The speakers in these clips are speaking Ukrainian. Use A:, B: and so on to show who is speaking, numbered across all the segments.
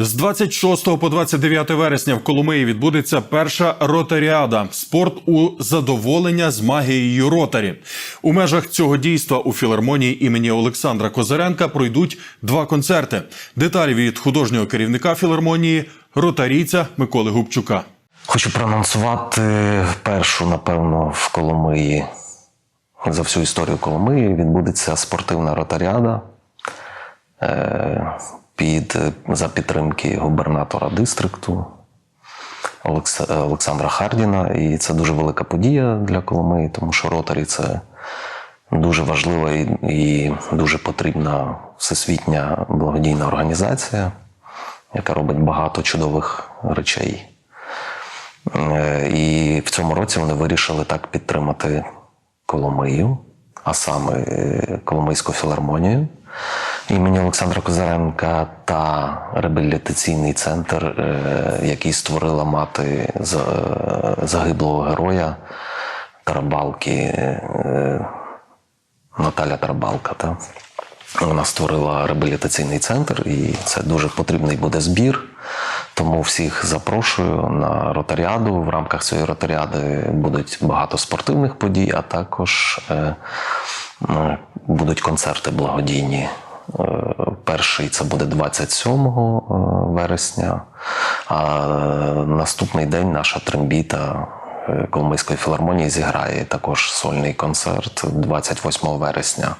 A: З 26 по 29 вересня в Коломиї відбудеться перша ротаріада спорт у задоволення з магією ротарі. У межах цього дійства у філармонії імені Олександра Козаренка пройдуть два концерти. Деталі від художнього керівника філармонії ротарійця Миколи Губчука.
B: Хочу проанонсувати першу, напевно, в Коломиї за всю історію Коломиї відбудеться спортивна ротаріада е, під, за підтримки губернатора дистрикту Олекс- Олександра Хардіна. І це дуже велика подія для Коломиї, тому що ротарі це дуже важлива і, дуже потрібна всесвітня благодійна організація, яка робить багато чудових речей. Е, І в цьому році вони вирішили так підтримати Коломию, а саме е, Коломийську філармонію імені Олександра Козаренка та реабілітаційний центр, е, який створила мати е, загиблого героя Тарабалки е, Наталя Тарабалка. Та? Вона створила реабілітаційний центр, і це дуже потрібний буде збір. Тому всіх запрошую на ротаріаду. В рамках цієї ротаріади будуть багато спортивних подій, а також е, будуть концерти благодійні. Е, Перший це буде 27 вересня, а наступний день наша трембіта е, Коломийської філармонії зіграє також сольний концерт 28 вересня.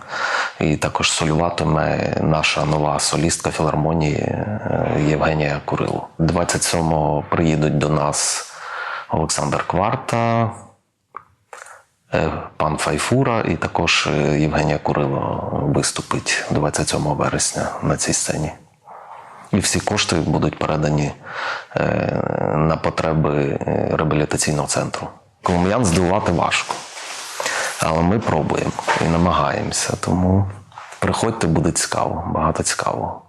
B: І також солюватиме наша нова солістка філармонії е, Євгенія Курило. 27-го приїдуть до нас Олександр Кварта, е, пан Файфура і також е, Євгенія Курило виступить 27 вересня на цій сцені. І всі кошти будуть передані е, на потреби е, реабілітаційного центру. Коломиян здивувати важко, але ми пробуємо і намагаємося. Тому приходьте, буде цікаво, багато цікавого.